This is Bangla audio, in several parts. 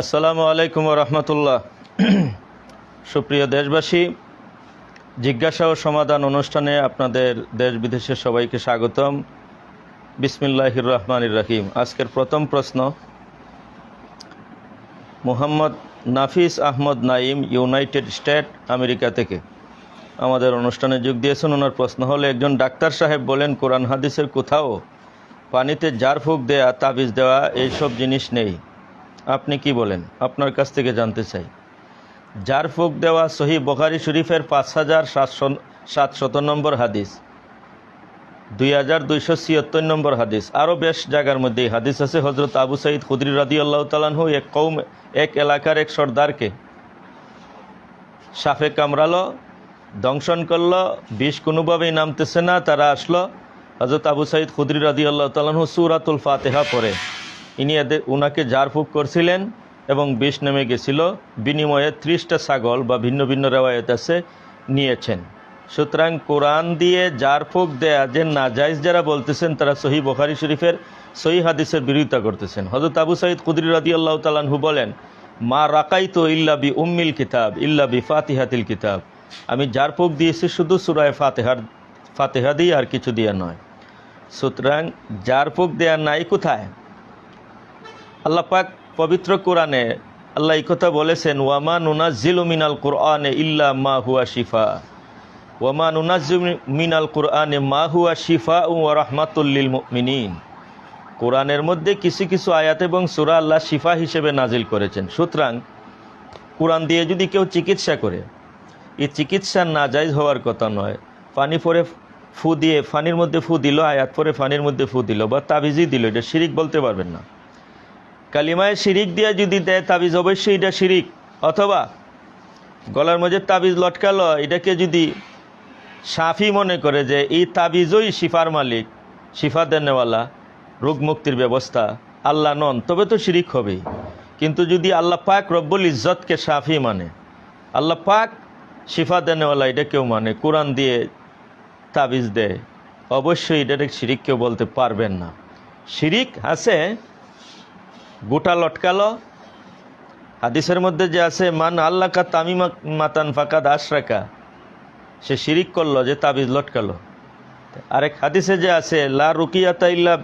আসসালামু আলাইকুম রহমতুল্লাহ। সুপ্রিয় দেশবাসী, জিজ্ঞাসা ও সমাধান অনুষ্ঠানে আপনাদের দেশ বিদেশের সবাইকে স্বাগতম। বিসমিল্লাহির রহমানির রহিম। আজকের প্রথম প্রশ্ন, Mohammad Nafis Ahmad Naim united state America থেকে। আমাদের অনুষ্ঠানে যোগ দিয়েছেন, ওনার প্রশ্ন হলো, একজন ডাক্তার সাহেব বলেন, কোরআন হাদিসের কোথাও পানিতে জার ফুক দেয়া, তাবিজ দেওয়া, এইসব জিনিস নেই। আপনি কি বলেন? আপনার কাছ থেকে জানতে চাই। যার ফুক দেওয়া সহি বখারি শরীফের পাঁচ হাজার সাতশো, সাতশত নম্বর হাদিস, দুই হাজার দুইশো ছিয়াত্তর নম্বর হাদিস। আরও বেশ জায়গার মধ্যে হাদিস আছে। হজরত আবু সাইদ খুদরি রাদি আল্লাহ তালানহু এক কৌম, এক এলাকার এক সর্দারকে সাফে কামড়ালো দংশন করল, বিষ কোনোভাবেই নামতেছে না, তারা আসলো। হজরত আবু সাইদ খুদরি রাদি আল্লাহ তালানহু সুরাতুল ফাতেহা পরে ইনি এদের উনাকে ঝাড়ফুঁক করছিলেন এবং বিষ নেমে গেছিল। বিনিময়ে ত্রিশটা ছাগল বা ভিন্ন ভিন্ন রেওয়ায়ত আছে নিয়েছেন। সুতরাং কোরআন দিয়ে জারফুক দেয়া যে নাজাইজ যারা বলতেছেন, তারা সহি বখারি শরীফের সহি হাদিসের বিরোধিতা করতেছেন। হজরত আবু সাইদ কুদরি রাদি আল্লাহ তালানহু বলেন, মা রাকাই তো ইল্লা বি উম্মিল কিতাব, ইল্লা বি ফাতিহাতিল কিতাব। আমি জারফুক দিয়েছি শুধু সুরায় ফাতেহার, ফাতেহা দিয়ে আর কিছু দিয়ে নয়। সুতরাং জারফুক দেয়া নাই কোথায়? আল্লাহ পাক পবিত্র কোরআনে আল্লাহ এই কথা বলেছেন, ওয়ামা নুনাজিল মিনাল কোরআনে ইল্লা মা হুয়া শিফা। ওয়ামা নুনাজিল মিনাল কোরআনে মা হুয়া শিফা ও রহমাতুল্লিল মিনীন কোরআনের মধ্যে কিছু কিছু আয়াত এবং সুরা আল্লাহ শিফা হিসেবে নাজিল করেছেন। সুতরাং কোরআন দিয়ে যদি কেউ চিকিৎসা করে, এই চিকিৎসা না নাজাইজ হওয়ার কথা নয়। পানি পরে ফু দিয়ে ফানির মধ্যে ফু দিল, আয়াত পরে ফানির মধ্যে ফু দিল বা তাবিজই দিল, এটা শিরিক বলতে পারবেন না। কালিমায় শিরিক দিয়ে যদি দেয় তাবিজ, অবশ্যই এটা শিরিক। অথবা গলার মধ্যে তাবিজ লটকালো, এটাকে যদি সাফি মনে করে যে এই তাবিজই শিফার মালিক শিফা দেনেওয়ালা রোগ মুক্তির ব্যবস্থা, আল্লাহ নন, তবে তো শিরিক হবেই। কিন্তু যদি আল্লাহ পাক রব্বুল ইজ্জতকে সাফি মানে আল্লাহ পাক শিফা দেনেওয়ালা এটা কেউ মানে কোরআন দিয়ে তাবিজ দেয়, অবশ্যই এটা শিরিক কেউ বলতে পারবেন না। শিরিক আছে গোটা লটকালো। হাদিসের মধ্যে যে আছে, মান আল্লাহ কা তামি মাতান ফাকাদ আশরাকা। সে শিরিক করল যে তাবিজ লটকালো। আরেক হাদিসে যে আছে, লা রুকিয়াতা ইল্লা,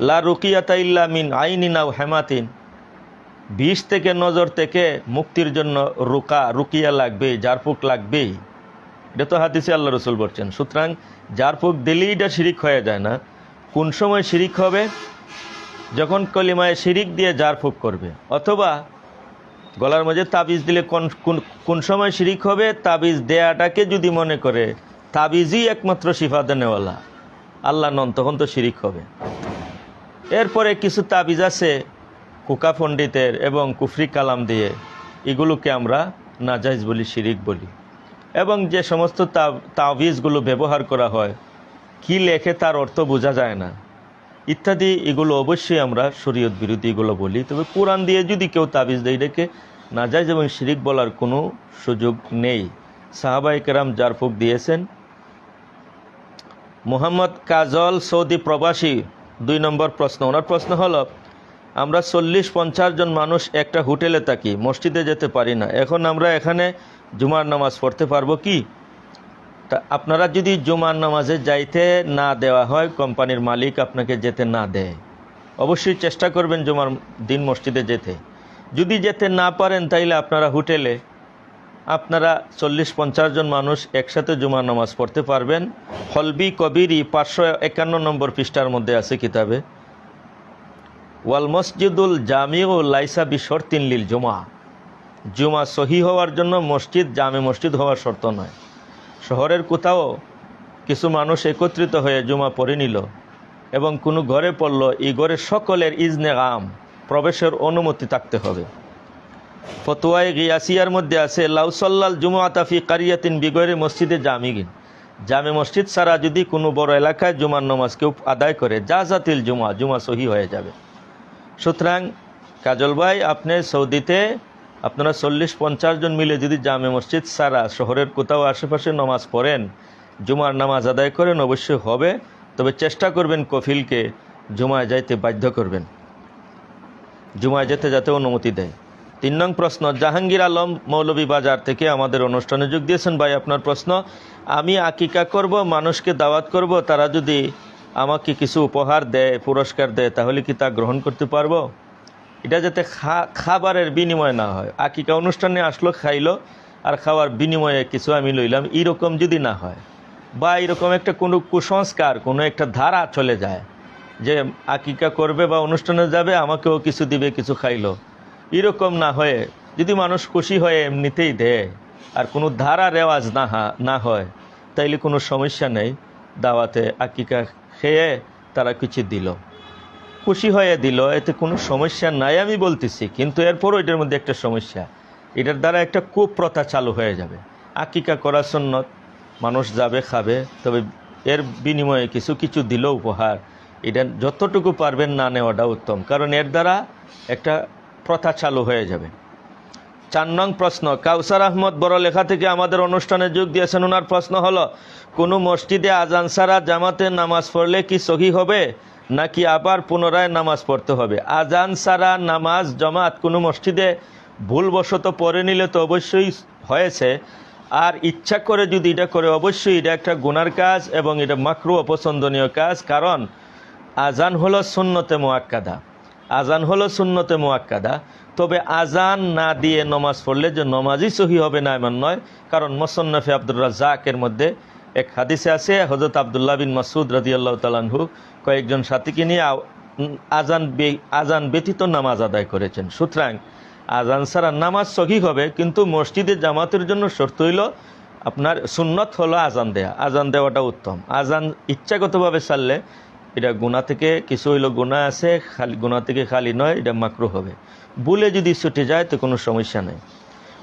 লা রুকিয়াতা ইল্লা মিন আইনি নাও হেমাতিন। বিষ থেকে নজর থেকে মুক্তির জন্য রুকা, রুকিয়া লাগবে জারফুক লাগবেই। এটা তো হাদিসে আল্লাহ রসুল বলছেন। সুতরাং জারফুক দিলেই এটা শিরিক হয়ে যায় না। কোন সময় শিরিক হবে? যখন কলিমায় শিরিক দিয়ে জারফুক করবে, অথবা গলার মধ্যে তাবিজ দিলে কোন কোন- কোন সময় শিরিক হবে, তাবিজ দেয়াটাকে যদি মনে করে, তাবিজই একমাত্র শিফা দেনেওয়ালা আল্লাহ নন, তখন তো শিরিক হবে। এরপরে কিছু তাবিজ আছে কুকা পণ্ডিতের এবং কুফরি কালাম দিয়ে, এগুলোকে আমরা নাজাইজ বলি, শিরিক বলি। এবং যে সমস্ত তাবিজগুলো ব্যবহার করা হয়, কি লেখে তার অর্থ বোঝা যায় না। ইত্যাদি, এগুলো অবশ্যই আমরা শরীয়ত বিরোধী এগুলো বলি। তবে কোরআন দিয়ে যদি কেউ তাবিজ দেয়, এটাকে নাজাইজ এবং শিরিক বলার কোনো সুযোগ নেই। সাহাবাই কেরাম জারফুক দিয়েছেন, মোহাম্মদ কাজল সৌদি প্রবাসী, দুই নম্বর প্রশ্ন। ওনার প্রশ্ন হলো, আমরা চল্লিশ পঞ্চাশ জন মানুষ একটা হোটেলে থাকি, মসজিদে যেতে পারি না। এখন আমরা এখানে জুমার নামাজ পড়তে পারব কি? তা আপনারা যদি জুমার নামাজে যাইতে না দেওয়া হয়, কোম্পানির মালিক আপনাকে যেতে না দেয়। অবশ্যই চেষ্টা করবেন জুমার দিন মসজিদে যেতে। যদি যেতে না পারেন, তাইলে আপনারা হোটেলে আপনারা চল্লিশ পঞ্চাশ জন মানুষ একসাথে জুমার নামাজ পড়তে পারবেন। হলবি কবিরি পাঁচশো একান্ন নম্বর পৃষ্ঠার মধ্যে আছে কিতাবে, ওয়াল মসজিদুল জামিউ লাইসা বিশর্তিন লিল জুমা। জুমা সহি হওয়ার জন্য মসজিদ জামে মসজিদ হওয়ার শর্ত নয়। শহরের কোথাও কিছু মানুষ একত্রিত হয়ে জুমা পড়ে নিল এবং কোনো ঘরে পড়ল, এই ঘরে সকলের ইজনে আম প্রবেশের অনুমতি থাকতে হবে। ফতোয়ায় গিয়াসিয়ার মধ্যে আছে লাউসল্লাল জুমা আতাফি কারিয়াতিন বিগরে মসজিদে জামিগিন জামে মসজিদ ছাড়া যদি কোনো বড় এলাকায় জুমার নামাজ কেউ আদায় করে, যা জাতিল জুমা জুমা সহি হয়ে যাবে। সুতরাং, কাজল ভাই, আপনি সৌদিতে আপনারা চল্লিশ পঞ্চাশ জন মিলে যদি জামে মসজিদ সারা শহরের কোথাও আশেপাশে নামাজ পড়েন, জুমার নামাজ আদায় করেন, অবশ্যই হবে। তবে চেষ্টা করবেন কফিলকে জুমায় যাইতে বাধ্য করবেন। জুমায় যেতে যাতে অনুমতি দেয়। তিন নং প্রশ্ন, জাহাঙ্গীর আলম মৌলভীবাজার থেকে আমাদের অনুষ্ঠানে যোগ দিয়েছেন। ভাই, আপনার প্রশ্ন, আমি আকিকা করব, মানুষকে দাওয়াত করব, তারা যদি আমাকে কিছু উপহার দেয়, পুরস্কার দেয়, তাহলে কি তা গ্রহণ করতে পারব? এটা যাতে খাবারের বিনিময় না হয়। আকিকা অনুষ্ঠানে আসলো, খাইলো, আর খাওয়ার বিনিময়ে কিছু আমি লইলাম। এরকম যদি না হয়, বা এরকম একটা কোনো কুসংস্কার, কোনো একটা ধারা চলে যায় যে আকিকা করবে বা অনুষ্ঠানে যাবে, আমাকেও কিছু দিবে, কিছু খাইলো। এরকম না হয়ে, যদি মানুষ খুশি হয়ে এমনিতেই দেয়, আর কোনো ধারা রেওয়াজ না না হয়, তাইলে কোনো সমস্যা নেই। দাওয়াতে আকিকা খেয়ে তারা কিছু দিল। খুশি হয়ে দিল, এতে কোনো সমস্যা নাই, আমি বলতেছি। কিন্তু এরপরও এটার মধ্যে একটা সমস্যা। এটার দ্বারা একটা কুপ্রথা চালু হয়ে যাবে। আকিকা করা সন্ন্যত মানুষ যাবে, খাবে, তবে এর বিনিময়ে কিছু কিছু দিল উপহার। এটা যতটুকু পারবেন না নেওয়াটা উত্তম, কারণ এর দ্বারা একটা প্রথা চালু হয়ে যাবে। চার নং প্রশ্ন, কাউসার আহমদ বড় লেখা থেকে আমাদের অনুষ্ঠানে যোগ দিয়েছেন ওনার প্রশ্ন হলো, কোনো মসজিদে আজান সারা জামাতে নামাজ পড়লে কি সহি হবে? নাকি আবার পুনরায় নামাজ পড়তে হবে? আজান সারা নামাজ, জমাত কোনো মসজিদে ভুলবশত পড়ে নিলে তো অবশ্যই হয়েছে। আর ইচ্ছা করে যদি এটা করে, অবশ্যই এটা একটা গুনার কাজ এবং এটা মাকরু, অপছন্দনীয় কাজ। কারণ আজান হলো সুন্নতে মোয়াক্কাদা আজান হলো সুন্নতে মোয়াক্কাদা তবে আজান না দিয়ে নমাজ পড়লে যে নমাজই সহি হবে না এমন নয়। কারণ মোসন্নফে আব্দুর রাজাকের মধ্যে এক হাদিসে আছে হজরত আবদুল্লাহ বিন মাসুদ রাজিয়াল্লাহ তালানহু কয়েকজন সাথীকে নিয়ে আজান আজান ব্যতীত নামাজ আদায় করেছেন। সুতরাং আজান ছাড়া নামাজ সহি হবে, কিন্তু মসজিদে জামাতের জন্য শর্ত হইল আপনার সুন্নত হলো আজান দেয়া। আজান দেওয়াটা উত্তম। আজান ইচ্ছাগতভাবে ছাড়লে এটা গুণা থেকে কিছু হইল গুণা আছে, খালি গুণা থেকে খালি নয়, এটা মাকরু হবে। ভুলে যদি ছুটে যায় তো কোনো সমস্যা নেই।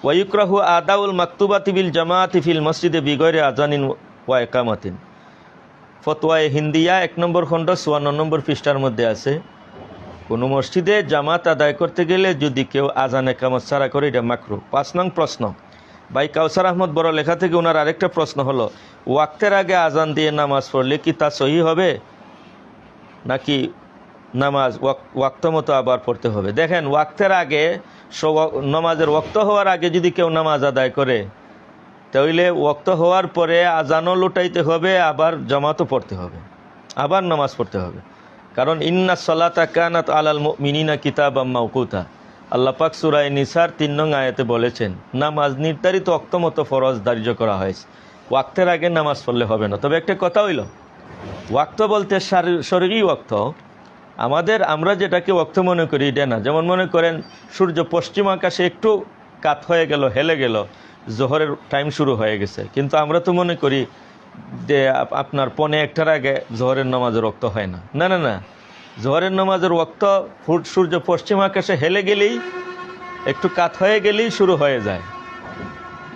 ওয়ুকরাহু আদাউল মাকতুবাতিবিল জামাতিফিল জামাতি ফিল মসজিদে বিগরে আজানিন ওয়া একামাতিন ফতোয়ায়ে হিন্দিয়া, এক নম্বর খণ্ড, চুয়ান্ন নম্বর পৃষ্ঠার মধ্যে আছে। কোনো মসজিদে জামাত আদায় করতে গেলে যদি কেউ আজান একামত ছাড়া করে, এটা মাকরু। পাঁচ নং প্রশ্ন। ভাই কাউসার আহমদ বড় লেখা থেকে ওনার আরেকটা প্রশ্ন হলো, ওয়াক্তের আগে আজান দিয়ে নামাজ পড়লে কি তা সহি হবে? নাকি নামাজ ওয়াক- ওয়াক্ত মতো আবার পড়তে হবে? দেখেন, ওয়াক্তের আগে নামাজের ওয়াক্ত হওয়ার আগে যদি কেউ নামাজ আদায় করে তাহলে ওয়াক্ত হওয়ার পরে আজানও লুটাইতে হবে, আবার জামাতও পড়তে হবে, আবার নামাজ পড়তে হবে। কারণ ইন্না সলাতা কানাত আলাল মিনিনা কিতাব মাউকুতা আল্লাহ পাক সুরায় নিসার তিন নং আয়াতে বলেছেন, নামাজ নির্ধারিত অক্ত মতো ফরজ ধার্য করা হয়েছে। ওয়াক্তের আগে নামাজ পড়লে হবে না। তবে একটা কথা হইল, ওয়াক্ত বলতে শরীরই ওয়াক্ত। আমাদের আমরা যেটাকে ওয়াক্ত মনে করি এটা না। যেমন মনে করেন, সূর্য পশ্চিম আকাশে একটু কাত হয়ে গেল, হেলে গেল জোহরের টাইম শুরু হয়ে গেছে। কিন্তু আমরা তো মনে করি যে আপ- আপনার পনে একটার আগে জোহরের নামাজের রক্ত হয় না। না না না। জোহরের নামাজের রক্ত ফুট- সূর্য পশ্চিম আকাশে হেলে গেলেই, একটু কাত হয়ে গেলেই শুরু হয়ে যায়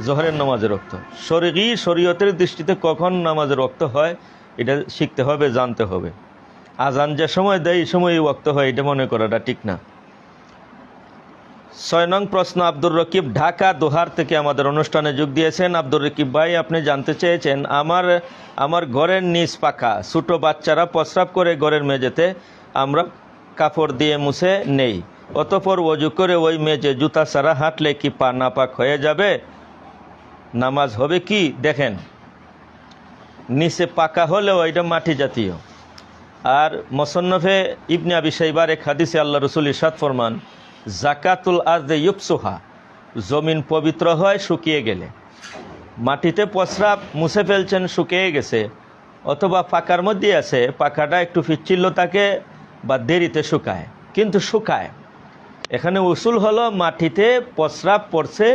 জোহরের নামাজের রক্ত শরীরই শরীয়তের দৃষ্টিতে কখন নামাজের রক্ত হয়, এটা শিখতে হবে, জানতে হবে। আজান যে সময় দেয়, এই সময় ওক্ত হয়, এটা মনে করাটা ঠিক না। ছয় নং প্রশ্ন, আব্দুর রকিব ঢাকা, দোহার থেকে আমাদের অনুষ্ঠানে যোগ দিয়েছেন। আব্দুর রকিব ভাই, আপনি জানতে চেয়েছেন, আমার আমার ঘরের নিচ পাকা ছোটো বাচ্চারা প্রস্রাব করে ঘরের মেঝেতে আমরা কাপড় দিয়ে মুছে নেই। অতপর অজু করে ওই মেঝে জুতা ছাড়া হাঁটলে কি পা নাপাক হয়ে যাবে? নামাজ হবে কি? দেখেন, নিচে পাকা হলেও এটা মাটি জাতীয়। আর মোসন্নফে ইবনে আবি সাইবার এক হাদিসে আল্লাহ রসুল ইসাদ ফরমান জাকাতুল আর্দে ইউপসুহা জমিন পবিত্র হয়, শুকিয়ে গেলে। মাটিতে প্রস্রাব মুছে ফেলছেন, শুকিয়ে গেছে, অথবা পাকার মধ্যে আছে পাকাটা একটু ফিচ্ছিল তাকে বা দেরিতে শুকায়, কিন্তু শুকায়। এখানে উসুল হলো মাটিতে প্রস্রাব পড়ছে,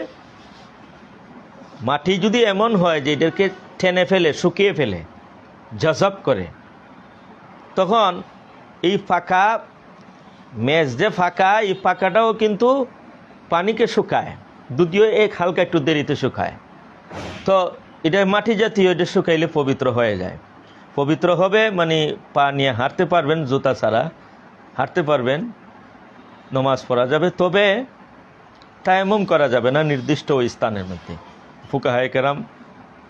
মাটি যদি এমন হয় যে এদেরকে টেনে ফেলে, শুকিয়ে ফেলে, জজব করে, তখন এই ফাঁকা মেজ যে ফাঁকা, এই ফাঁকাটাও কিন্তু পানিকে শুকায়। যদিও এক হালকা একটু দেরিতে শুকায়। তো এটা মাটি জাতীয়, এটা শুকাইলে পবিত্র হয়ে যায়। পবিত্র হবে মানে পা নিয়ে হাঁটতে পারবেন, জুতা ছাড়া হাঁটতে পারবেন, নমাজ পড়া যাবে। তবে তায়াম্মুম করা যাবে না, নির্দিষ্ট ওই স্থানের মধ্যে। ফুকাহায় কেরাম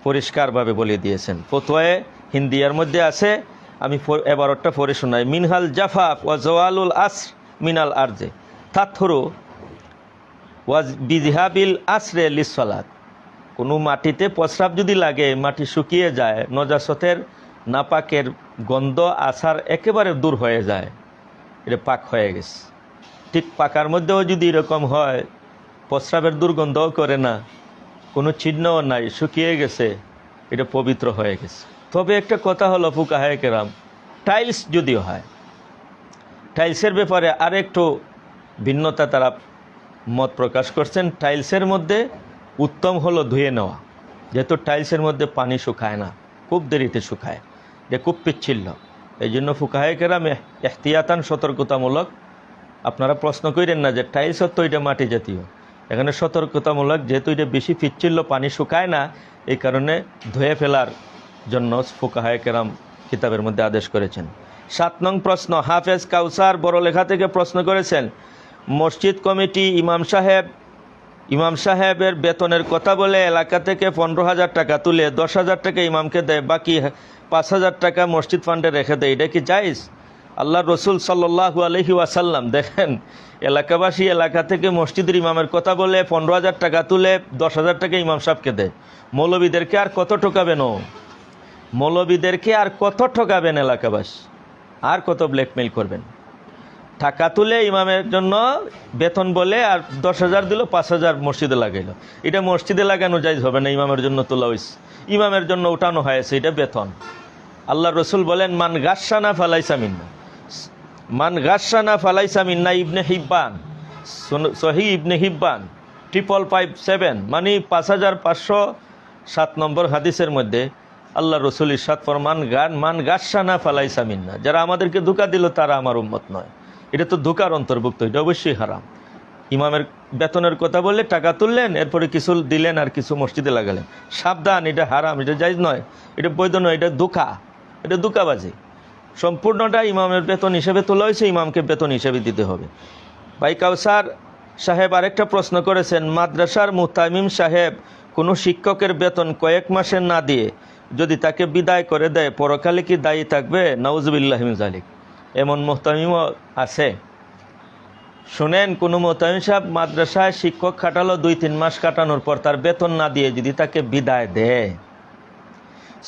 পরিষ্কারভাবে বলে দিয়েছেন। ফতোয়ায় হিন্দিয়ার মধ্যে আছে আমি এবারটা পড়ে শোনাই। মিনহাল জাফাফ ওয়া জওয়ালুল আস মিনাল আরজে। তাথরু ওয়াজ বিজহাবিল আসরে লিসলাত কোনো মাটিতে প্রস্রাব যদি লাগে, মাটি শুকিয়ে যায়, নজাসতের নাপাকের গন্ধ আসার একেবারে দূর হয়ে যায়। এটা পাক হয়ে গেছে। ঠিক পাকার মধ্যেও যদি এরকম হয়, প্রস্রাবের দুর্গন্ধও করে না, কোনো চিহ্নও নাই, শুকিয়ে গেছে, এটা পবিত্র হয়ে গেছে। তবে একটা কথা হলো ফুকাহায় কেরাম, টাইলস যদিও হয়, টাইলসের ব্যাপারে আরেকটু ভিন্নতা তারা মত প্রকাশ করছেন। টাইলসের মধ্যে উত্তম হলো ধুয়ে নেওয়া, যেহেতু টাইলসের মধ্যে পানি শুকায় না, খুব দেরিতে শুকায়, যে খুব পিচ্ছিল্য এই জন্য ফুকাহায় কেরাম এহতিয়াতান সতর্কতামূলক, আপনারা প্রশ্ন করেন না যে টাইলস তো এটা মাটি জাতীয়। এখানে সতর্কতামূলক, যেহেতু এটা বেশি পিচ্ছিল্য পানি শুকায় না, এই কারণে ধুয়ে ফেলার জন্য ফুকাহায় কেরাম কিতাবের মধ্যে আদেশ করেছেন। সাত নং প্রশ্ন, হাফেজ কাউসার বড়লেখা থেকে প্রশ্ন করেছেন, মসজিদ কমিটি ইমাম সাহেব, ইমাম সাহেবের বেতনের কথা বলে এলাকা থেকে পনেরো হাজার টাকা তুলে দশ হাজার টাকা ইমামকে দেয়, বাকি পাঁচ হাজার টাকা মসজিদ ফান্ডে রেখে দেয়। এটা কি জাইজ আল্লাহ রসুল সাল্লাহু আলহি ওয়াসাল্লাম দেখেন, এলাকাবাসী এলাকা থেকে মসজিদের ইমামের কথা বলে পনেরো হাজার টাকা তুলে দশ হাজার টাকা ইমাম সাহেবকে দেয়। মৌলবীদেরকে আর কত ঠকাবেন মৌলবীদেরকে আর কত ঠকাবেন এলাকাবাসী? আর কত ব্ল্যাকমেইল করবেন? টাকা তুলে ইমামের জন্য বেতন বলে আর দশ হাজার দিল, পাঁচ হাজার মসজিদে লাগাইলো। এটা মসজিদে লাগানো যাইজ হবে না, ইমামের জন্য তোলা হয়েছে ইমামের জন্য উঠানো হয়েছে, এটা বেতন। আল্লাহ রসুল বলেন, মান গাসানা ফালাইসা মিন্না। মান গাসানা ফালাইসা মিন্না ইবনে হিব্বান। সহি ইবনে হিব্বান ট্রিপল ফাইভ সেভেন মানে পাঁচ হাজার পাঁচশো সাত নম্বর হাদিসের মধ্যে আল্লাহ রসুল ইসাদ ফরমান, গান, মান গাসানা ফালাইসা মিন্না। যারা আমাদেরকে ধোকা দিল, তারা আমার উম্মত নয়। এটা তো ধোকার অন্তর্ভুক্ত, এটা অবশ্যই হারাম। ইমামের বেতনের কথা বললে টাকা তুললেন, এরপরে কিছু দিলেন আর কিছু মসজিদে লাগালেন। সাবধান, এটা হারাম, এটা জায়জ নয়। এটা বৈধ নয়, এটা ধোকা। এটা ধোকাবাজি। সম্পূর্ণটা ইমামের বেতন হিসেবে তোলা হয়েছে, ইমামকে বেতন হিসেবে দিতে হবে। ভাই কাউসার সাহেব আরেকটা প্রশ্ন করেছেন, মাদ্রাসার মুতামিম সাহেব কোনো শিক্ষকের বেতন কয়েক মাসের না দিয়ে যদি তাকে বিদায় করে দেয়, পরকালে কি দায়ী থাকবে? নওয়াজবিল্লাহিমজালিক এমন মোহতামিমও আছে। শুনেন, কোনো মোহতামিম সাহেব মাদ্রাসায় শিক্ষক খাটালো, দুই তিন মাস কাটানোর পর তার বেতন না দিয়ে যদি তাকে বিদায় দেয়।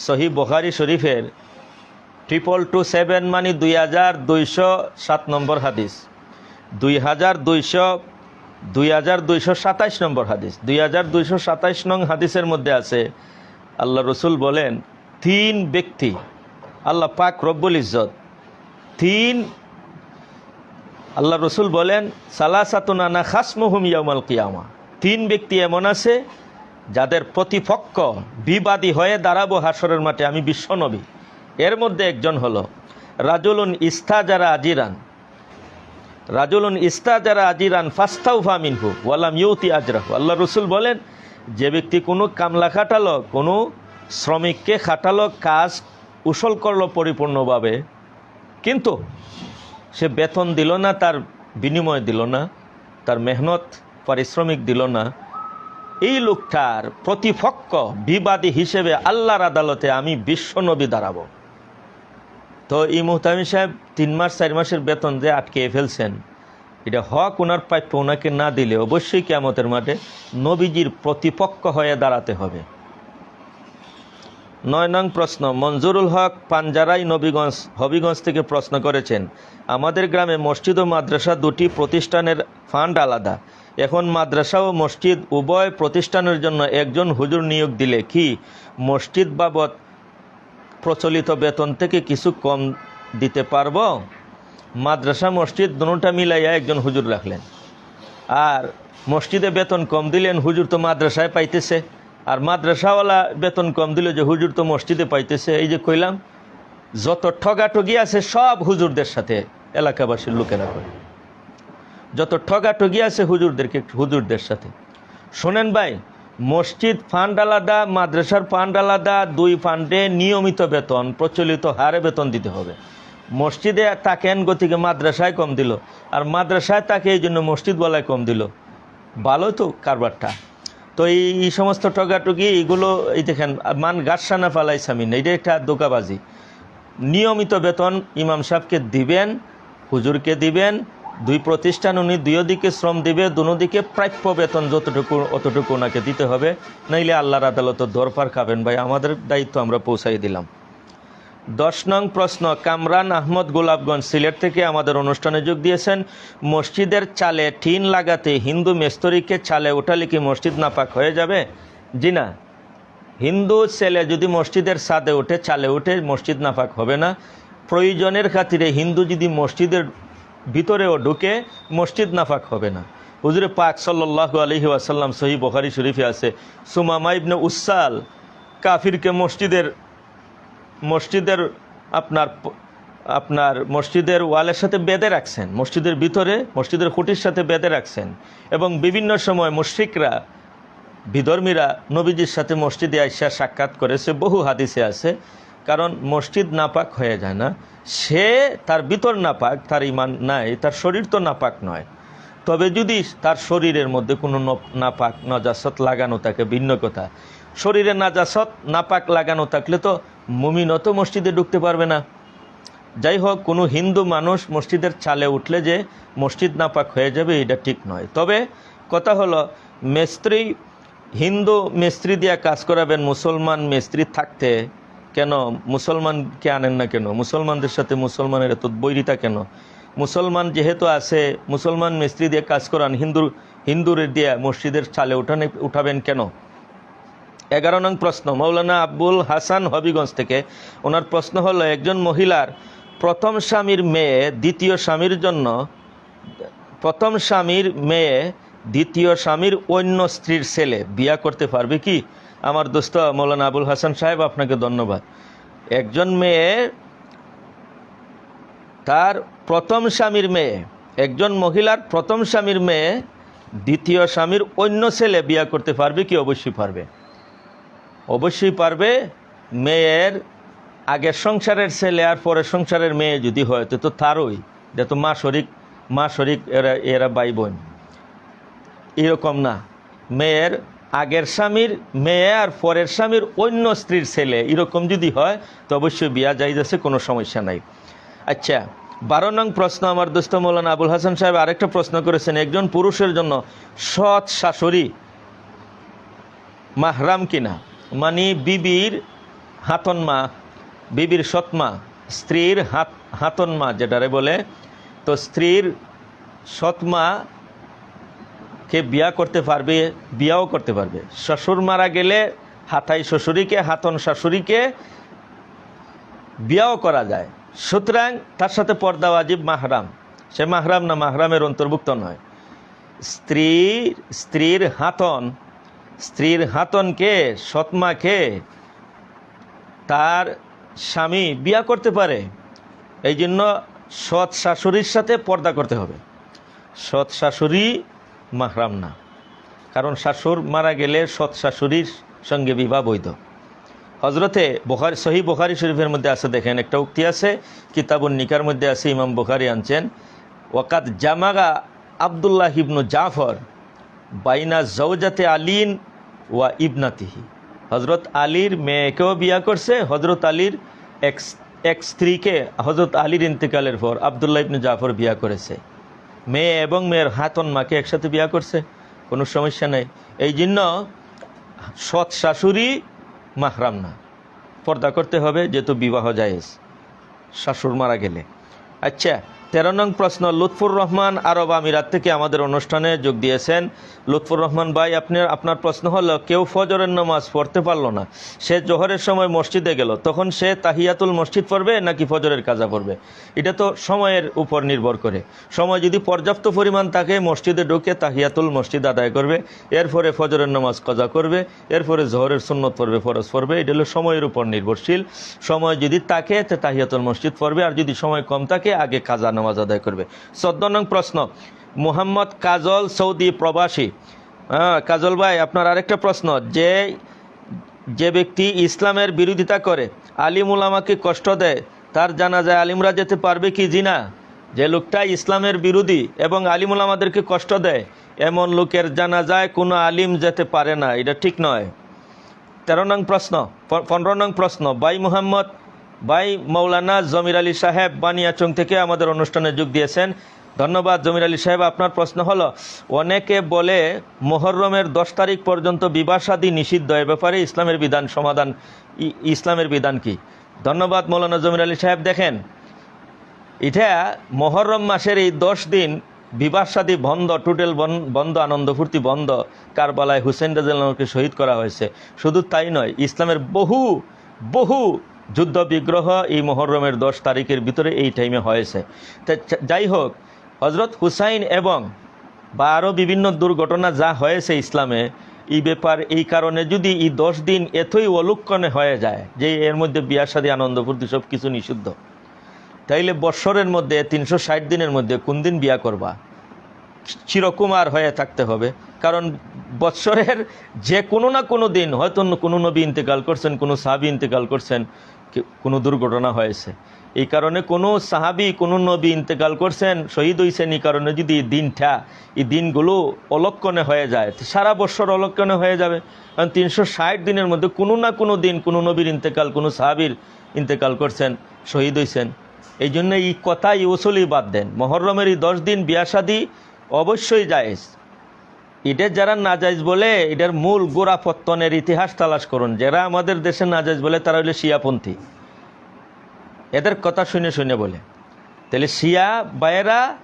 সহি বখারি শরীফের ট্রিপল টু সেভেন মানে দুই হাজার দুইশো সাত নম্বর হাদিস। দুই হাজার দুইশো, দুই হাজার দুইশো সাতাইশ নম্বর হাদিস। দুই হাজার দুইশো সাতাইশ নং হাদিসের মধ্যে আছে আল্লাহ রসুল বলেন, তিন ব্যক্তি, আল্লাহ পাক রব্বুল ইজ্জত, তিন আল্লাহ রসুল বলেন সালাসাতুনানা খাসমহুম ইয়ামাল কিয়ামা তিন ব্যক্তি এমন আছে যাদের প্রতিপক্ষ বিবাদী হয়ে দাঁড়াবো হাসরের মাঠে, আমি বিশ্বনবী এর মধ্যে একজন হলো রাজুলুন ইস্তা যারা আজিরান। রাজুলুন ইস্তা যারা আজিরান ফাস্তাউফা মিনহু ওয়ালাম ইউতি আজরাহু। আল্লাহ রসুল বলেন যে ব্যক্তি কোনো কামলা খাটালো, কোনো শ্রমিককে খাটালো, কাজ কুশল করল পরিপূর্ণভাবে, কিন্তু সে বেতন দিল না, তার বিনিময় দিল না, তার মেহনত, পারিশ্রমিক দিল না। এই লোকটার প্রতিপক্ষ, বিবাদী হিসেবে আল্লাহর আদালতে আমি বিশ্বনবী দাঁড়াবো। তো এই মুহতামি সাহেব তিন মাস, চার মাসের বেতন যে আটকে ফেলছেন এটা হক ওনার প্রাপ্য ওনাকে না দিলে অবশ্যই কেমতের মাঠে নবীজির প্রতিপক্ষ হয়ে দাঁড়াতে হবে। নয় নং প্রশ্ন, মঞ্জুরুল হক পাঞ্জারাই নবীগঞ্জ, হবিগঞ্জ থেকে প্রশ্ন করেছেন, আমাদের গ্রামে মসজিদ ও মাদ্রাসা দুটি প্রতিষ্ঠানের ফান্ড আলাদা। এখন মাদ্রাসা ও মসজিদ উভয় প্রতিষ্ঠানের জন্য একজন হুজুর নিয়োগ দিলে কি মসজিদ বাবদ প্রচলিত বেতন থেকে কিছু কম দিতে পারব? মাদ্রাসা, মসজিদ, দুটা মিলাইয়া একজন হুজুর রাখলেন। আর মসজিদে বেতন কম দিলেন, হুজুর তো মাদ্রাসায় পাইতেছে। আর মাদ্রাসাওয়ালা বেতন কম দিল যে হুজুর তো মসজিদে পাইতেছে, এই যে কইলাম, যত ঠগাঠগি আছে সব হুজুরদের সাথে এলাকাবাসীর লোকেরা করে। যত ঠগাঠগি আছে হুজুরদেরকে, হুজুরদের সাথে। শোনেন ভাই, মসজিদ ফান্ড আলাদা, মাদ্রাসার ফান্ড আলাদা, দুই ফান্ডে নিয়মিত বেতন, প্রচলিত হারে বেতন দিতে হবে। মসজিদে তাকেন গতিকে মাদ্রাসায় কম দিল। আর মাদ্রাসায় তাকে এই জন্য মসজিদওয়ালায় কম দিল। ভালো তো কারবারটা। তো এই এই সমস্ত ঠগাটুকি এইগুলো এই দেখেন, মান গাছসানা ফালাই সামিন এটা একটা দোকাবাজি। নিয়মিত বেতন ইমাম সাহেবকে দিবেন, হুজুরকে দিবেন, দুই প্রতিষ্ঠান উনি দুই দিকে শ্রম দিবে, দুনো দিকে প্রাপ্য বেতন যতটুকু, অতটুকু ওনাকে দিতে হবে। নইলে আল্লাহর আদালত দরবার খাবেন। ভাই, আমাদের দায়িত্ব আমরা পৌঁছাই দিলাম। দশ নং প্রশ্ন, কামরান আহমদ গোলাপগঞ্জ সিলেট থেকে আমাদের অনুষ্ঠানে যোগ দিয়েছেন, মসজিদের চালে টিন লাগাতে হিন্দু মেস্তরিকে চালে ওঠালে কি মসজিদ নাপাক হয়ে যাবে? জি না। হিন্দু ছেলে যদি মসজিদের ছাদে ওঠে চালে ওঠে মসজিদ নাপাক হবে না। প্রয়োজনের খাতিরে হিন্দু যদি মসজিদের ভিতরেও ঢুকে মসজিদ নাফাক হবে না। হুজুরে পাক সাল্লাহ আলহি আসাল্লাম সহি বখারি শরীফে আছে, সুমামা ইবনে উসাল কাফিরকে মসজিদের মসজিদের আপনার আপনার মসজিদের ওয়ালের সাথে বেঁধে রাখছেন, মসজিদের ভিতরে, মসজিদের খুঁটির সাথে বেঁধে রাখছেন এবং বিভিন্ন সময় মুশরিকরা, বিধর্মীরা নবীজির সাথে মসজিদে আইসা সাক্ষাৎ করেছে, বহু হাদিসে আছে, কারণ মসজিদ নাপাক হয়ে যায় না, সে তার ভিতর নাপাক, তার ইমান নাই, তার শরীর তো নাপাক নয়, তবে যদি তার শরীরের মধ্যে কোনো নাপাক, নজাসত লাগানো থাকে, ভিন্ন কথা, শরীরে নাজাসত, নাপাক লাগানো থাকলে তো মুমিনও তো মসজিদে ঢুকতে পারবে না। যাই হোক, কোনো হিন্দু মানুষ মসজিদের চালে উঠলে যে মসজিদ নাপাক হয়ে যাবে, এটা ঠিক নয়। তবে কথা হলো, মেস্ত্রি, হিন্দু মেস্ত্রি দিয়ে কাজ করাবেন, মুসলমান মেস্ত্রি থাকতে কেন? মুসলমানকে আনেন না কেন? মুসলমানদের সাথে মুসলমানের এত বৈরিতা কেন? মুসলমান যেহেতু আছে, মুসলমান মিস্ত্রি দিয়ে কাজ করান হিন্দু হিন্দুর দিয়ে মসজিদের চালে উঠানে উঠাবেন কেন? এগারো নং প্রশ্ন, মৌলানা আব্বুল হাসান হবিগঞ্জ থেকে। ওনার প্রশ্ন হলো, একজন মহিলার প্রথম স্বামীর মেয়ে দ্বিতীয় স্বামীর জন্য, প্রথম স্বামীর মেয়ে দ্বিতীয় স্বামীর অন্য স্ত্রীর ছেলে বিয়া করতে পারবে কি? আমার দোস্ত মৌলানা আবুল হাসান সাহেব, আপনাকে ধন্যবাদ। একজন মেয়ে তার প্রথম স্বামীর মেয়ে, একজন মহিলার প্রথম স্বামীর মেয়ে দ্বিতীয় স্বামীর অন্য ছেলে বিয়া করতে পারবে কি? অবশ্যই পারবে। অবশ্যই পারবে। মেয়ের আগের সংসারের ছেলে আর পরের সংসারের মেয়ে যদি হয়, তো তো তারই। এটা তো মা শরিক মা শরিক, এরা এরা ভাই বোন এরকম না। মেয়ের আগের স্বামীর মেয়ে আর পরের স্বামীর অন্য স্ত্রীর ছেলে এরকম যদি হয়, তো অবশ্যই বিয়া যাইজ আছে কোনো সমস্যা নাই। আচ্ছা বারো নং প্রশ্ন আমার দোস্ত মৌলানা আবুল হাসান সাহেব আরেকটা প্রশ্ন করেছেন, একজন পুরুষের জন্য সৎ শাশুড়ি মাহরাম কিনা? মানে বিবির হাতন মা, বিবির সৎমা স্ত্রীর হাত, হাতন মা যেটারে বলে। তো স্ত্রীর সৎমা কে বিয়া করতে পারবে, বিয়াও করতে পারবে। শ্বশুর মারা গেলে হাতাই শ্বশুরিকে, হাতন শাশুড়িকে বিয়াও করা যায়। সুতরাং তার সাথে পর্দা ওয়াজিব মাহরাম। সে মাহরাম না, মাহরামের অন্তর্ভুক্ত নয়। স্ত্রী স্ত্রীর হাতন স্ত্রীর হাতন কে হাতনকে সৎমাকে তার স্বামী বিয়া করতে পারে। এই জন্য সৎ শাশুড়ির সাথে পর্দা করতে হবে। সৎ শাশুড়ি মাহরাম না। কারণ শাশুর মারা গেলে সৎ শাশুড়ির সঙ্গে বিবাহ বৈধ। হজরতে বোখারি সহি বোখারি শরীফের মধ্যে আছে, দেখেন একটা উক্তি আছে, কিতাবুন নিকার মধ্যে আছে, ইমাম বোখারি আনছেন ওয়াকাত জামাগা আবদুল্লাহ ইবনু জাফর বাইনা জৌজাতে আলীন ওয়া ইবনাতিহি। হজরত আলীর মেয়েকেও বিয়া করছে হজরত আলীর এক এক স্ত্রীকে হজরত আলীর ইন্তেকালের পর আবদুল্লাহ ইবনু জাফর বিয়া করেছে। মেয়ে এবং মেয়ের হাতন মাকে একসাথে বিয়া করছে, কোনো সমস্যা নেই। এই জন্য সৎ শাশুড়ি মাহরাম না। পর্দা করতে হবে, যেহেতু বিবাহ জায়েজ। শাশুড় মারা গেলে। আচ্ছা তেরো নং প্রশ্ন, লুৎফুর রহমান আরব আমিরাত থেকে আমাদের অনুষ্ঠানে যোগ দিয়েছেন। লুৎফুর রহমান ভাই আপনার আপনার প্রশ্ন হলো, কেউ ফজরের নামাজ পড়তে পারল না। সে জোহরের সময় মসজিদে গেল। তখন সে তাহিয়াতুল মসজিদ পড়বে নাকি ফজরের কাজা পড়বে? এটা তো সময়ের উপর নির্ভর করে। সময় যদি পর্যাপ্ত পরিমাণ থাকে, মসজিদে ঢুকে তাহিয়াতুল মসজিদ আদায় করবে। এরপরে ফজরের নামাজ কাজা করবে। এরপরে জোহরের সুন্নত পড়বে, ফরজ পড়বে। এটা হলো সময়ের উপর নির্ভরশীল। সময় যদি থাকে, তো তাহিয়াতুল মসজিদ পড়বে। আর যদি সময় কম থাকে, আগে কাজা নামাজ আদায় করবে। চোদ্দ নং প্রশ্ন, মোহাম্মদ কাজল সৌদি প্রবাসী। হ্যাঁ কাজল ভাই, আপনার আরেকটা প্রশ্ন, যে যে ব্যক্তি ইসলামের বিরোধিতা করে, আলিম উলামাকে কষ্ট দেয়, তার জানা যায় আলিমরা যেতে পারবে কি জিনা? যে লোকটা ইসলামের বিরোধী এবং আলিম উলামাদেরকে কষ্ট দেয়, এমন লোকের জানা যায় কোনো আলিম যেতে পারে না, এটা ঠিক নয়। তেরো নং প্রশ্ন পনেরো নং প্রশ্ন, বাই মুহাম্মদ বাই মৌলানা জমির আলী সাহেব বানিয়াচং থেকে আমাদের অনুষ্ঠানে যোগ দিয়েছেন। ধন্যবাদ জমির আলী সাহেব, আপনার প্রশ্ন হলো, অনেকে বলে মোহররমের দশ তারিখ পর্যন্ত বিবাসাদি নিষিদ্ধ, এ ব্যাপারে ইসলামের বিধান সমাধান ইসলামের বিধান কি? ধন্যবাদ মৌলানা জমির আলী সাহেব, দেখেন, এটা মহরম মাসের এই দশ দিন বিবাসাদি বন্ধ, টোটাল বন্ধ, আনন্দ ফুর্তি বন্ধ কারবালায় হুসেন রাজাকে শহীদ করা হয়েছে। শুধু তাই নয়, ইসলামের বহু বহু যুদ্ধ বিগ্রহ এই মহরমের দশ তারিখের ভিতরে এই টাইমে হয়েছে। যাই হোক হজরত হুসাইন এবং বা আরও বিভিন্ন দুর্ঘটনা যা হয়েছে ইসলামে, এই ব্যাপার, এই কারণে যদি এই দশ দিন এতই অলুক্ষণে হয়ে যায় যে এর মধ্যে বিয়া সাদী আনন্দ, ফুর্তি, সব কিছু নিষিদ্ধ, তাইলে বৎসরের মধ্যে, তিনশো ষাট দিনের মধ্যে কোন দিন বিয়া করবা? চিরকুমার হয়ে থাকতে হবে। কারণ বৎসরের যে কোনো না কোনো দিন হয়তো কোনো নবী ইন্তেকাল করছেন, কোনো সাহাবি ইন্তেকাল করছেন কোনো দুর্ঘটনা হয়েছে। এই কারণে কোনো সাহাবি, কোনো নবী ইন্তেকাল করছেন, শহীদ হয়েছেন এই কারণে যদি এই দিনটা, এই দিনগুলো অলক্ষণে হয়ে যায় সারা বছর অলক্ষণে হয়ে যাবে। কারণ তিনশো ষাট দিনের মধ্যে কোনো না কোনো দিন কোনো নবীর ইন্তেকাল, কোনো সাহাবির ইন্তেকাল করছেন, শহীদ হয়েছেন এই জন্য এই কথা এই ওসলই বাদ দেন। মহরমের এই দশ দিন বিয়াসাদি অবশ্যই জায়েজ। এটা যারা নাজাইজ বলে এটার মূল গোড়া পত্তনের ইতিহাস তালাশ করুন। যারা আমাদের দেশে নাজাইজ বলে, তারা হইলে শিয়াপন্থী। এদের কথা শুনে শুনে বলে। তাহলে শিয়া বায়েরা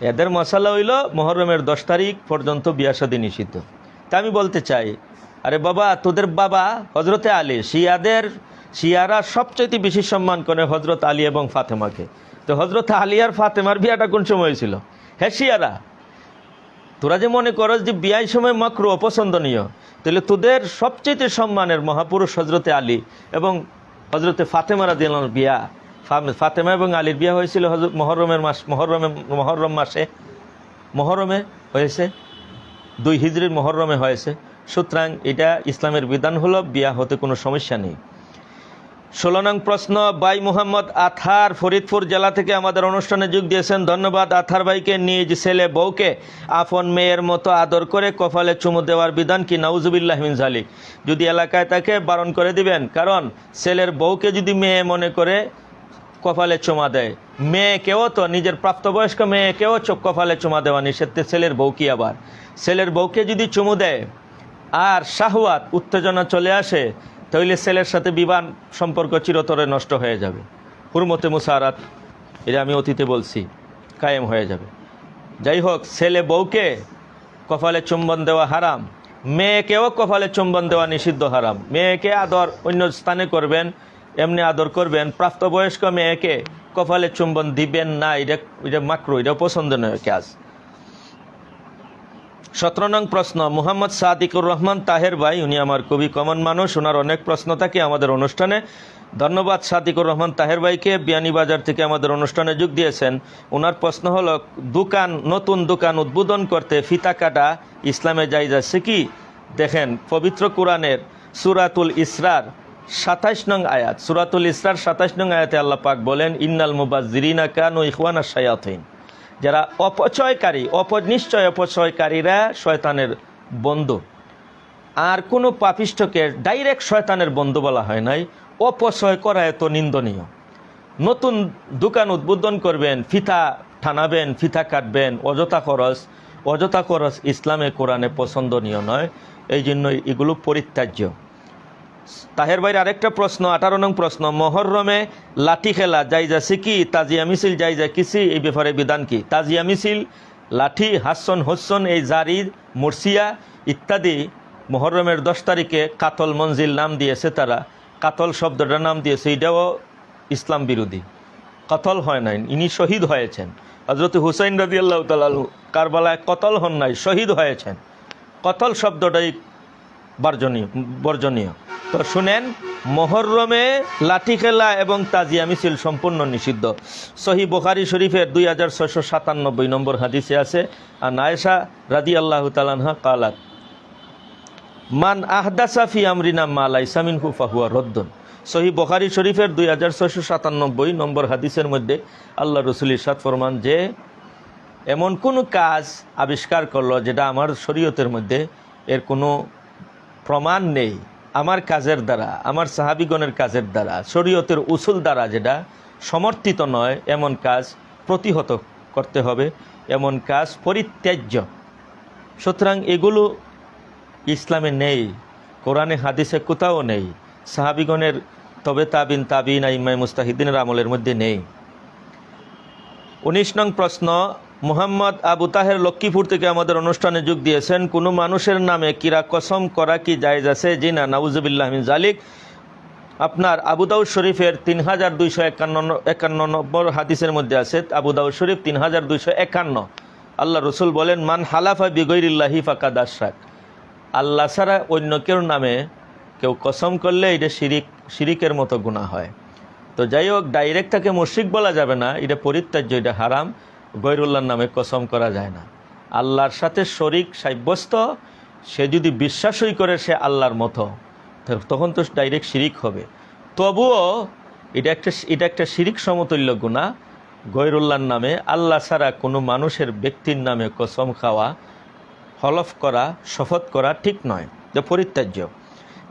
এদের মশালা হইল মহরমের দশ তারিখ পর্যন্ত বিয়াসাদি নিষিদ্ধ। তা আমি বলতে চাই, আরে বাবা, তোদের বাবা হজরতে আলী, শিয়াদের, শিয়ারা সবচাইতে বেশি সম্মান করে হজরত আলী এবং ফাতেমাকে। তো হজরত আলী আর ফাতেমার বিয়াটা কোন সময় ছিল হ্যাঁ শিয়ারা তোরা যে মনে করস যে বিয়ার সময় মাকরু অপছন্দনীয়, তাহলে তোদের সবচেয়ে সম্মানের মহাপুরুষ হজরতে আলী এবং হজরতে ফাতেমা রাদিয়াল্লাহর বিয়া। ফাতেমা এবং আলীর বিয়া হয়েছিল হজরত মহরমের মাস মহরমে মহরম মাসে। মহরমে হয়েছে। দুই হিজড়ির মহরমে হয়েছে। সুতরাং এটা ইসলামের বিধান হলো বিয়া হতে কোনো সমস্যা নেই। ষোলো নং প্রশ্ন, বাই মোহাম্মদ আথার ফরিদপুর জেলা থেকে আমাদের অনুষ্ঠানে যোগ দিয়েছেন। ধন্যবাদ আথার ভাইকে, নিজ ছেলে বউকে। আপন মেয়ের মতো আদর করে কপালে চুমু দেওয়ার বিধান কি? নাউজুবিল্লাহ মিন জালিক। যদি এলাকায় তাকে বারণ করে দিবেন, কারণ ছেলের বউকে যদি মেয়ে মনে করে কপালে চুমা দেয়, মেয়েকেও তো, নিজের প্রাপ্তবয়স্ক মেয়ে মেয়েকেও চোখ কপালে চুমা দেওয়া নিষেধ ছেলের বউ কি আবার? ছেলের বউকে যদি চুমু দেয়, আর শাহওয়াত উত্তেজনা চলে আসে তাহলে ছেলের সাথে বিবাহ সম্পর্ক চিরতরে নষ্ট হয়ে যাবে। হুরমতে মুসারাত, এটা আমি অতীতে বলছি, কায়েম হয়ে যাবে। যাই হোক, ছেলে বউকে কপালে চুম্বন দেওয়া হারাম, মেয়েকেও কপালে চুম্বন দেওয়া নিষিদ্ধ হারাম। মেয়েকে আদর অন্য স্থানে করবেন, এমনি আদর করবেন, প্রাপ্তবয়স্ক মেয়েকে কপালে চুম্বন দিবেন না, এটা এটা মাকরু, এটা পছন্দনীয় কাজ সতেরো নং প্রশ্ন, মুহাম্মদ সাদিকুর রহমান তাহের ভাই, উনি আমার খুবই কমন মানুষ ওনার অনেক প্রশ্ন থাকে আমাদের অনুষ্ঠানে। ধন্যবাদ সাদিকুর রহমান তাহের ভাইকে বিয়ানীবাজার থেকে আমাদের অনুষ্ঠানে যোগ দিয়েছেন। ওনার প্রশ্ন হলো, দোকান, নতুন দোকান উদ্বোধন করতে ফিতা কাটা ইসলামে যাই যাচ্ছে কি? দেখেন, পবিত্র কোরআনের সুরাতুল ইসরার সাতাইশ নং আয়াত। সুরাতুল ইসরার সাতাইশ নং আয়াতে আল্লাহ পাক বলেন, ইন্নাল মুবাজিরিনা কানু ইখওয়ানা শায়াতিন। যারা অপচয়কারী অপ নিশ্চয় অপচয়কারীরা শয়তানের বন্ধু। আর কোনো পাপিষ্ঠকে ডাইরেক্ট শয়তানের বন্ধু বলা হয় নাই। অপচয় করা এত নিন্দনীয়। নতুন দোকান উদ্বোধন করবেন, ফিতা ঠানাবেন ফিতা কাটবেন, অযথা খরচ অযথা খরচ ইসলামে, কোরআনে পছন্দনীয় নয়। এই জন্য এগুলো পরিত্যাজ্য। তাহের ভাইয়ের আরেকটা প্রশ্ন, আঠারো নং প্রশ্ন, মহরমে লাঠি খেলা যাইজা কি তাজিয়া মিছিল যাইজা কিসি, এই ব্যাপারে বিধান কি? তাজিয়া মিছিল, লাঠি, হাসন, হোসন, এই জারি মুর্শিয়া ইত্যাদি মহরমের দশ তারিখে কাতল মঞ্জিল নাম দিয়েছে তারা। কাতল শব্দটার নাম দিয়েছে, এটাও ইসলাম বিরোধী। কতল হয় নাই, ইনি শহীদ হয়েছেন। হজরত হুসাইন রাজি আল্লাহ তালু কারবালায় কতল হন নাই, শহীদ হয়েছেন। কতল শব্দটাই বর্জনীয় বর্জনীয়। তো শুনেন, মহরমে লাঠি খেলা এবং তাজিয়া মিছিল সম্পূর্ণ নিষিদ্ধ। সহি বোখারি শরীফের দুই হাজার ছয়শো সাতানব্বই নম্বর হাদিসে আছে আর নায়েশা রাদি আল্লাহ তালানহা কালাত, মান আহদাসা ফি আমরিনা মালাই সামিন হুফাহুয়া রদ্দন। সহি বখারি শরীফের দুই হাজার ছয়শো সাতানব্বই নম্বর হাদিসের মধ্যে আল্লাহ রসুল ইসাদ ফরমান যে, এমন কোনো কাজ আবিষ্কার করল যেটা আমার শরীয়তের মধ্যে এর কোনো প্রমাণ নেই আমার কাজের দ্বারা, আমার সাহাবিগণের কাজের দ্বারা, শরীয়তের উসুল দ্বারা যেটা সমর্থিত নয়, এমন কাজ প্রতিহত করতে হবে, এমন কাজ পরিত্যাজ্য। সুতরাং এগুলো ইসলামে নেই, কোরআনে, হাদিসে কোথাও নেই, সাহাবিগণের তবে তাবিন তাবিন ইমাই মুস্তাহিদিনের আমলের মধ্যে নেই। উনিশ নং প্রশ্ন মোহাম্মদ আবু তাহের লক্ষ্মীপুর থেকে আমাদের অনুষ্ঠানে যোগ দিয়েছেন, কোনো মানুষের নামে কিরা কসম করা কি জায়েজ আছে? জি না, নাউজুবিল্লাহ জালিক। আপনার আবু দাউদ শরীফের তিন হাজার দুইশো একান্ন একান্ন নম্বর হাদিসের মধ্যে আছে, আবু দাউদ শরীফ তিন হাজার দুইশো একান্ন। আল্লাহ রসুল বলেন, মান হালাফা বিগৈরিল্লাহি ফাকাদ আশরাক। আল্লাহ ছাড়া অন্য কেউ নামে কেউ কসম করলে এটা শিরিক, শিরিকের মতো গুণা হয়। তো যাই হোক, ডাইরেক্ট তাকে মুশরিক বলা যাবে না, এটা পরিত্যাজ্য, এটা হারাম। গৈরুল্লাহর নামে কসম করা যায় না। আল্লাহর সাথে শরিক, সাব্যস্ত, সে যদি বিশ্বাসই করে সে আল্লাহর মতো তখন তো ডাইরেক্ট শিরিক হবে। তবুও এটা একটা এটা একটা শিরিক সমতুল্য গুণা গৈরুল্লাহর নামে আল্লাহ ছাড়া কোনো মানুষের ব্যক্তির নামে কসম খাওয়া, হলফ করা, শপথ করা ঠিক নয়, যে পরিত্যাজ্য।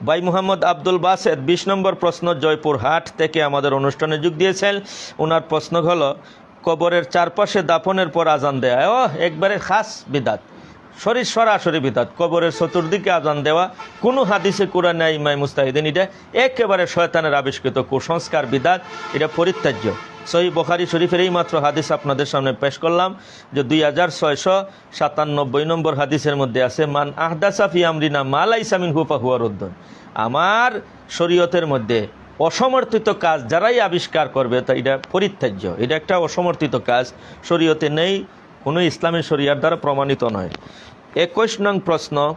ভাই মুহাম্মদ আব্দুল বাসেদ বিশ নম্বর প্রশ্ন জয়পুর হাট থেকে আমাদের অনুষ্ঠানে যোগ দিয়েছেন। ওনার প্রশ্ন হলো কবরের চারপাশে দাফনের পর আজান দেয়া। ও একবারে খাস বিদাত। শরীর সরাসরি বিদাত। কবরের চতুর্দিকে আজান দেওয়া। কোনো হাদিসে কোরআন নাই ইমাই মুস্তাহিদিন এটা একেবারে শয়তানের আবিষ্কৃত কুসংস্কার বিদাত। এটা পরিত্যাজ্য। সহি বখারি শরীফের এই মাত্র হাদিস আপনাদের সামনে পেশ করলাম যে দুই হাজার ছয়শো সাতানব্বই নম্বর হাদিসের মধ্যে আছে, মান আহদাসাফি আমরিনা মালাই সামিন হুফা হুয়ারুদ্দন আমার শরীয়তের মধ্যে অসমর্থিত কাজ যারাই আবিষ্কার করবে, তা এটা পরিত্যাজ্য। এটা একটা অসমর্থিত কাজ। শরীয়তে নেই, কোনো ইসলামী শরিয়ার দ্বারা প্রমাণিত নয়। একুশ নং প্রশ্ন,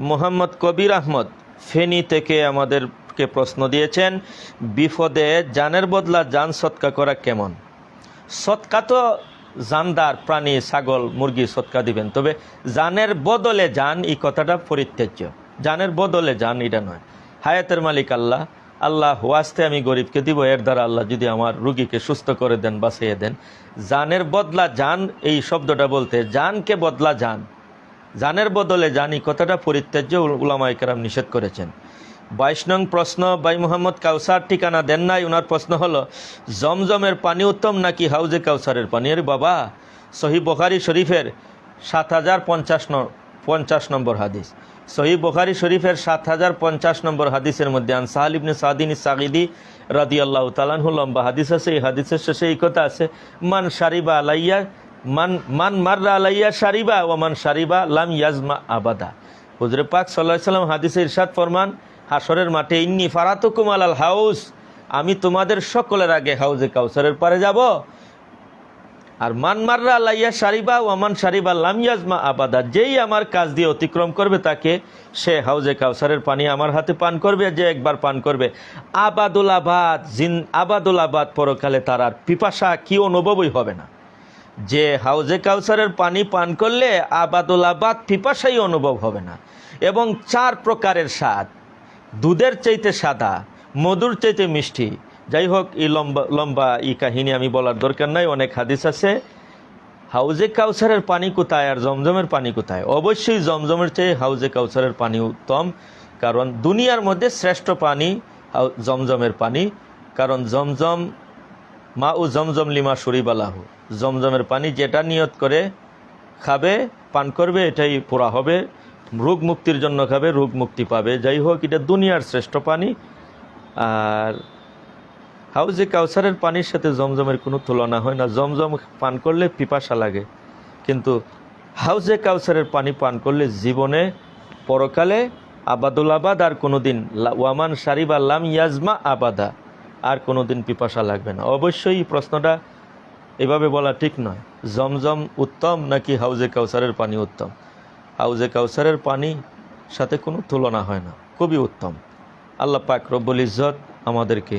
মোহাম্মদ কবির আহমদ ফেনী থেকে আমাদেরকে প্রশ্ন দিয়েছেন, বিপদে জানের বদলা যান সৎকা করা কেমন? সৎকা তো জানদার, প্রাণী, ছাগল, মুরগি সৎকা দিবেন, তবে জানের বদলে যান, এই কথাটা পরিত্যাজ্য। জানের বদলে যান, এটা নয়। হায়াতের মালিক আল্লাহ আল্লাহ ওয়াস্তে আমি গরিবকে দিব, এর দ্বারা আল্লাহ যদি আমার রুগীকে সুস্থ করে দেন, বাঁচিয়ে দেন। জানের বদলা যান এই শব্দটা বলতে, জানকে বদলা যান জানের বদলে জানি কথাটা পরিত্যাজ্য উলামাই কেরাম নিষেধ করেছেন। বাইশ নং প্রশ্ন বাই মোহাম্মদ কাউসার ঠিকানা দেন নাই ওনার প্রশ্ন হলো, জমজমের পানি উত্তম নাকি হাউজে কাউসারের পানি? আরে বাবা, সহি বখারি শরীফের সাত হাজার পঞ্চাশ পঞ্চাশ নম্বর হাদিস। সহি বখারি শরীফের সাত হাজার পঞ্চাশ নম্বর হাদিসের মধ্যে, আন সাহাল ইবনে সাদিন সাগিদি রাদি আল্লাহ তালানহু লম্বা হাদিস আছে, এই হাদিসের শেষে এই কথা আছে, মান সারিবা আলাইয়া, মান মান মাররা আলাইয়া সারিবা ও মান সারিবা লাম ইয়াজমা আবাদা হুজরে পাক সাল্লাহ সাল্লাম হাদিসে ইরশাদ ফরমান হাসরের মাঠে ইন্নি ফারাতুকুম আলাল হাউস আমি তোমাদের সকলের আগে হাউজে কাউসারের পারে যাব আর মান মাররা আলাইয়া সারিবা ও আমান সারিবা লামিয়াজমা আবাদা, যেই আমার কাজ দিয়ে অতিক্রম করবে তাকে সে হাউজে কাউসারের পানি আমার হাতে পান করবে, যে একবার পান করবে। আবাদুল আবাদ, জিন, আবাদুল আবাদ পরকালে তার আর পিপাসা কি অনুভবই হবে না। যে হাউজে কাউসারের পানি পান করলে আবাদুল আবাদ পিপাসাই অনুভব হবে না। এবং চার প্রকারের স্বাদ, দুধের চাইতে সাদা, মধুর চাইতে মিষ্টি যাই হোক এই লম্বা লম্বা এই কাহিনী আমি বলার দরকার নাই, অনেক হাদিস আছে। হাউজে কাউসারের পানি কোথায় আর জমজমের পানি কোথায়? অবশ্যই জমজমের চেয়ে হাউজে কাউসারের পানি উত্তম, কারণ দুনিয়ার মধ্যে শ্রেষ্ঠ পানি জমজমের পানি, কারণ জমজম, মা ও জমজম লিমা শরীবালাহু। জমজমের পানি যেটা নিয়ত করে খাবে, পান করবে, এটাই পোড়া হবে, রোগ মুক্তির জন্য খাবে, রোগ মুক্তি পাবে। যাই হোক এটা দুনিয়ার শ্রেষ্ঠ পানি, আর হাউজে কাউসারের পানির সাথে জমজমের কোনো তুলনা হয় না। জমজম পান করলে পিপাসা লাগে। কিন্তু হাউজে কাউসারের পানি পান করলে জীবনে পরকালে আবাদুল আবাদ আর কোনো দিন ওয়ামান সারিবা লাম ইয়াজমা আবাদা আর কোনো দিন পিপাসা লাগবে না। অবশ্যই প্রশ্নটা এভাবে বলা ঠিক নয়। জমজম উত্তম নাকি হাউজে কাউসারের পানি উত্তম? হাউজে কাউসারের পানি সাথে কোনো তুলনা হয় না। খুবই উত্তম। আল্লাহ পাক রব্বুল ইজ্জত আমাদেরকে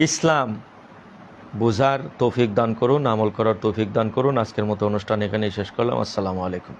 ইসলাম বোঝার তৌফিক দান করুন, আমল করার তৌফিক দান করুন। আজকের মতো অনুষ্ঠান এখানেই শেষ করলাম। আসসালামু আলাইকুম।